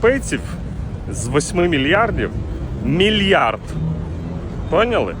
Пейців з 8 мільярдів мільярд. Поняли?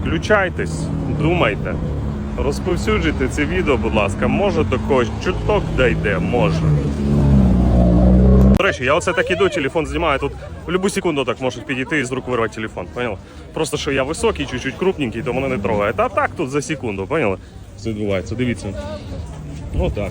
Включайтесь, думайте. Розповсюджуйте це відео, будь ласка. Може до когось чуток дійде, може. До речі, я оце так іду, телефон знімаю. Тут в будь-яку секунду так можуть підійти і з рук вирвати телефон. Поняли? Просто що я високий, чуть-чуть крупненький, то мене не трогає. А так тут за секунду, поняли? Все відбувається, дивіться. Ну так.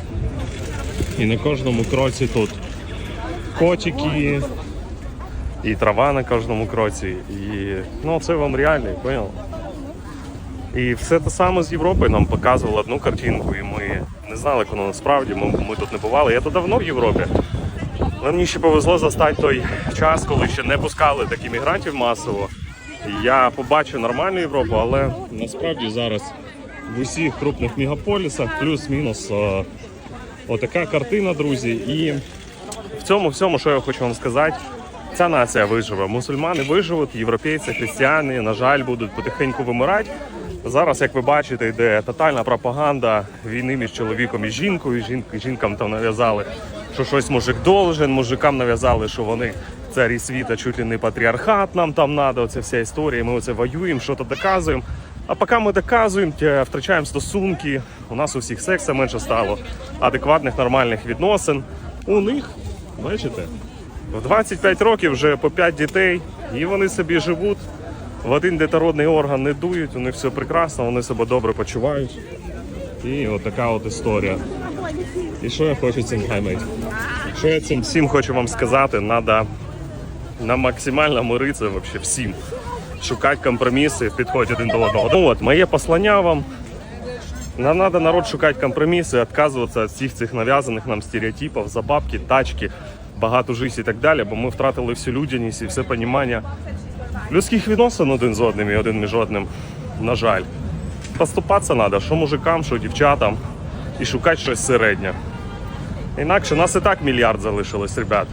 І на кожному кроці тут котики, і трава на кожному кроці. І ну це вам реальний, понял? І все те саме з Європи нам показували одну картинку, і ми не знали, як насправді. Ми, ми тут не бували. Я тут давно в Європі. Але мені ще повезло застати той час, коли ще не пускали таких мігрантів масово. Я побачив нормальну Європу, але насправді зараз в усіх крупних мегаполісах плюс-мінус е, отака картина, друзі. І в цьому всьому, що я хочу вам сказати, ця нація виживе. Мусульмани виживуть, європейці, християни, на жаль, будуть потихеньку вимирати. Зараз, як ви бачите, йде тотальна пропаганда війни між чоловіком і жінкою. Жінки, жінкам там нав'язали, що щось мужик должен, мужикам нав'язали, що вони царі світа, чуть ли не патріархат нам там надо, оця вся історія. Ми оце воюємо, що то доказуємо. А поки ми доказуємо, втрачаємо стосунки, у нас у всіх секса менше стало, адекватних нормальних відносин. У них, бачите, в 25 років вже по 5 дітей, і вони собі живуть. В один детородний орган не дують, у них все прекрасно, вони себе добре почувають. І от така от історія. І що я хочу цим гаймати? Що я цим всім хочу вам сказати, треба на максимально вообще всім. Шукати компроміси, підходити один до одного. Ну от, моє послання вам. Нам треба народ шукати компроміси, відказуватися від всіх цих нав'язаних нам стереотипів за бабки, тачки, багату життя і так далі, бо ми втратили всю людяність і все розуміння людських відносин один з одним і один між одним. На жаль. Поступатися треба, що мужикам, що дівчатам, і шукати щось середнє. Інакше нас і так мільярд залишилось, ребят.